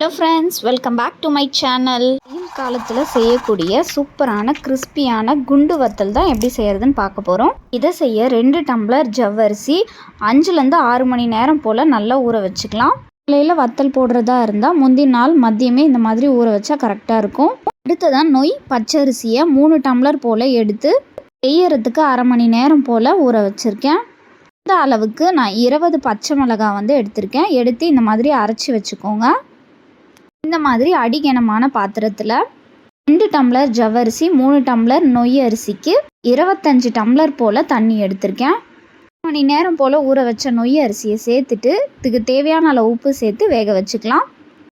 Hello friends welcome back to my channel வெயில் காலத்தில் செய்யக்கூடிய சூப்பரான கிறிஸ்பியான குண்டு வத்தல் தான் எப்படி செய்கிறதுன்னு பார்க்க போகிறோம் இதை செய்ய ரெண்டு டம்ளர் ஜவ்வரிசி அஞ்சுலேருந்து ஆறு மணி நேரம் போல் நல்லா ஊற வச்சுக்கலாம். காலையில் வத்தல் போடுறதா இருந்தால் முந்தின நாள் மதியமே இந்த மாதிரி ஊற வச்சா கரெக்டாக இருக்கும். அடுத்ததான் நொய் பச்சரிசியை மூணு டம்ளர் போல் எடுத்து செய்யறதுக்கு அரை மணி நேரம் போல் ஊற வச்சுருக்கேன். இந்த அளவுக்கு நான் இருபது பச்சை மிளகாய் வந்து எடுத்திருக்கேன். எடுத்து இந்த மாதிரி அரைச்சி வச்சுக்கோங்க. இந்த மாதிரி அடிகனமான பாத்திரத்தில் ரெண்டு டம்ளர் ஜவ்வரிசி மூணு டம்ளர் நொய் அரிசிக்கு இருபத்தஞ்சி டம்ளர் போல் தண்ணி எடுத்திருக்கேன். மணி நேரம் போல் ஊற வச்ச நொய் அரிசியை சேர்த்துட்டு இதுக்கு தேவையான அளவு உப்பு சேர்த்து வேக வச்சுக்கலாம்.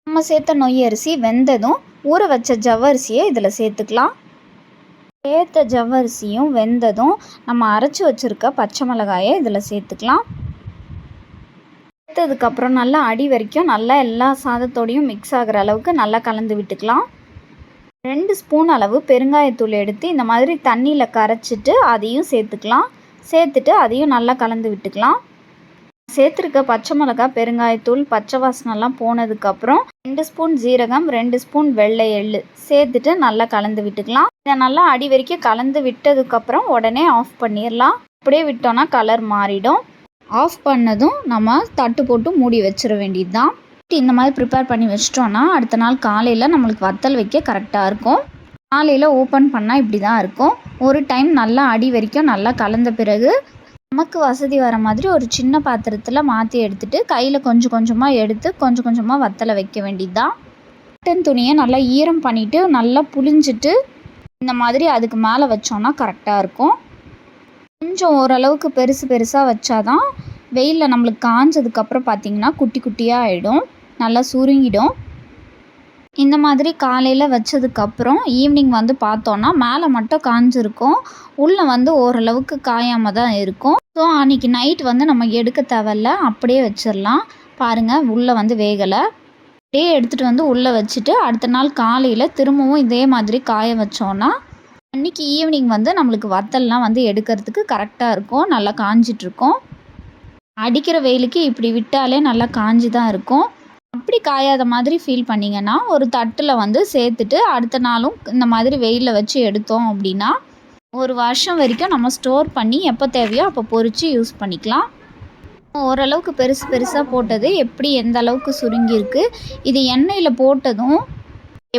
நம்ம சேர்த்த நொய் அரிசி வெந்ததும் ஊற வச்ச ஜவ்வரிசியை இதில் சேர்த்துக்கலாம். சேர்த்த ஜவ்வரிசியும் வெந்ததும் நம்ம அரைச்சி வச்சுருக்க பச்சை மிளகாயை இதில் சேர்த்துக்கலாம். வறுத்ததுக்கப்புறம் நல்லா அடி வரைக்கும் நல்லா எல்லா சாதத்தோடையும் மிக்ஸ் ஆகிற அளவுக்கு நல்லா கலந்து விட்டுக்கலாம். ரெண்டு ஸ்பூன் அளவு பெருங்காயத்தூள் எடுத்து இந்த மாதிரி தண்ணியில் கரைச்சிட்டு அதையும் சேர்த்துக்கலாம். சேர்த்துட்டு அதையும் நல்லா கலந்து விட்டுக்கலாம். சேர்த்துருக்க பச்சை மிளகாய் பெருங்காயத்தூள் பச்சை வாசனெல்லாம் போனதுக்கப்புறம் ரெண்டு ஸ்பூன் ஜீரகம் ரெண்டு ஸ்பூன் வெள்ளை எள்ளு சேர்த்துட்டு நல்லா கலந்து விட்டுக்கலாம். இதை நல்லா அடி வரைக்கும் கலந்து விட்டதுக்கப்புறம் உடனே ஆஃப் பண்ணிடலாம் அப்படியே விட்டோன்னா கலர் மாறிடும். ஆஃப் பண்ணதும் நம்ம தட்டு போட்டு மூடி வச்சிட வேண்டியது தான் இந்த மாதிரி ப்ரிப்பேர் பண்ணி வச்சிட்டோன்னா அடுத்த நாள் காலையில் நம்மளுக்கு வத்தல் வைக்க கரெக்டாக இருக்கும். காலையில் ஓப்பன் பண்ணால் இப்படி தான் இருக்கும். ஒரு டைம் நல்லா அடி வரைக்கும் நல்லா கலந்த பிறகு நமக்கு வசதி வர மாதிரி ஒரு சின்ன பாத்திரத்தில் மாற்றி எடுத்துகிட்டு கையில் கொஞ்சம் கொஞ்சமாக எடுத்து கொஞ்சம் கொஞ்சமாக வத்தலை வைக்க வேண்டியது தான் காட்டன் துணியை நல்லா ஈரம் பண்ணிவிட்டு நல்லா புளிஞ்சிட்டு இந்த மாதிரி அதுக்கு மேலே வச்சோன்னா கரெக்டாக இருக்கும். கொஞ்சம் ஓரளவுக்கு பெருசு பெருசாக வச்சாதான் வெயிலில் நம்மளுக்கு காஞ்சதுக்கப்புறம் பார்த்திங்கன்னா குட்டி குட்டியாக ஆகிடும் நல்லா சுருங்கிடும். இந்த மாதிரி காலையில் வச்சதுக்கப்புறம் ஈவினிங் வந்து பார்த்தோன்னா மேலே மட்டும் காஞ்சிருக்கும். உள்ளே வந்து ஓரளவுக்கு காயாமல் தான் இருக்கும். ஸோ அன்றைக்கி நைட் வந்து நம்ம எடுக்க தேவையில்ல அப்படியே வச்சிடலாம் பாருங்கள் உள்ளே வந்து வேகலை. அப்படியே எடுத்துகிட்டு வந்து உள்ளே வச்சுட்டு அடுத்த நாள் காலையில் திரும்பவும் இதே மாதிரி காய வச்சோன்னா அன்றைக்கி ஈவினிங் வந்து நம்மளுக்கு வத்தல்லாம் வந்து எடுக்கிறதுக்கு கரெக்டாக இருக்கும். நல்லா காஞ்சிட்ருக்கும் அடிக்கிற வெயிலுக்கு இப்படி விட்டாலே நல்லா காஞ்சி தான் இருக்கும். அப்படி காயாத மாதிரி ஃபீல் பண்ணிங்கன்னா ஒரு தட்டில் வந்து சேர்த்துட்டு அடுத்த நாளும் இந்த மாதிரி வெயிலில் வச்சு எடுத்தோம் அப்படின்னா ஒரு வருஷம் வரைக்கும் நம்ம ஸ்டோர் பண்ணி எப்போ தேவையோ அப்போ பொறிச்சு யூஸ் பண்ணிக்கலாம். ஓரளவுக்கு பெருசு பெருசாக போட்டது எப்படி எந்த அளவுக்கு சுருங்கியிருக்கு இது எண்ணெயில் போட்டதும்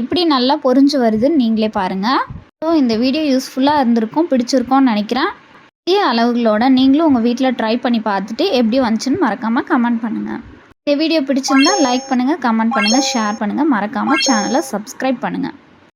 எப்படி நல்லா பொறிஞ்சு வருதுன்னு நீங்களே பாருங்கள் ஸோ இந்த வீடியோ யூஸ்ஃபுல்லாக இருந்திருக்கும் பிடிச்சிருக்கோன்னு நினைக்கிறேன். இதே அளவுகளோட நீங்களும் உங்கள் வீட்டில் ட்ரை பண்ணி பார்த்துட்டு எப்படி வந்துச்சுன்னு மறக்காமல் கமெண்ட் பண்ணுங்கள் இந்த வீடியோ பிடிச்சிருந்தா லைக் பண்ணுங்கள் கமெண்ட் பண்ணுங்கள் ஷேர் பண்ணுங்கள் மறக்காமல் சேனலை சப்ஸ்கிரைப் பண்ணுங்கள்